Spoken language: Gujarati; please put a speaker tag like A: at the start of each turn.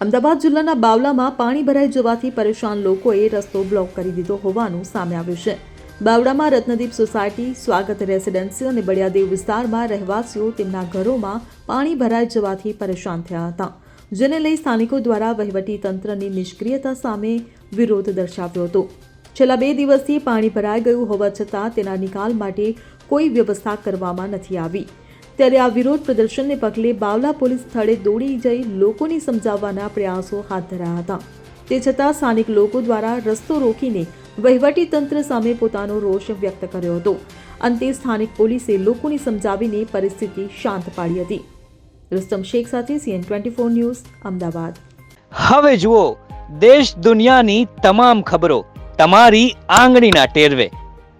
A: અમદાવાદ જિલ્લાના બાવલામાં પાણી ભરાઈ જવાથી પરેશાન લોકોએ રસ્તો બ્લોક કરી દીધો હોવાનું સામે આવ્યું છે. બાવડામાં રત્નદીપ સોસાયટી, સ્વાગત રેસિડેન્સી અને બળિયાદેવ વિસ્તારમાં રહેવાસીઓ તેમના ઘરોમાં પાણી ભરાઈ જવાથી પરેશાન થયા હતા. જેને લઈ સ્થાનિકો દ્વારા વહીવટી તંત્રની નિષ્ક્રિયતા સામે વિરોધ દર્શાવ્યો હતો. છેલ્લા બે દિવસથી પાણી ભરાઈ ગયું હોવા છતાં તેના નિકાલ માટે કોઈ વ્યવસ્થા કરવામાં નથી આવી. ત્યારે આ વિરોધ પ્રદર્શનને પગલે બાવલા પોલીસ સ્થળે દોડી જઈ લોકોને સમજાવવાના પ્રયાસો હાથ ધરાયા હતા. તે છતાં સ્થાનિક લોકો દ્વારા રસ્તો રોકીને તંત્ર સામે પોતાનો રોષ વ્યક્ત કર્યો હતો. અંતે સ્થાનિક પોલીસે લોકોને સમજાવીને પરિસ્થિતિ શાંત પાડી હતી. રુસ્તમ શેખ સાથે CN twenty four news, Ahmedabad.
B: હવે જુઓ, દેશ દુનિયાની તમામ ખબરો તમારી આંગળીના ટેરવે.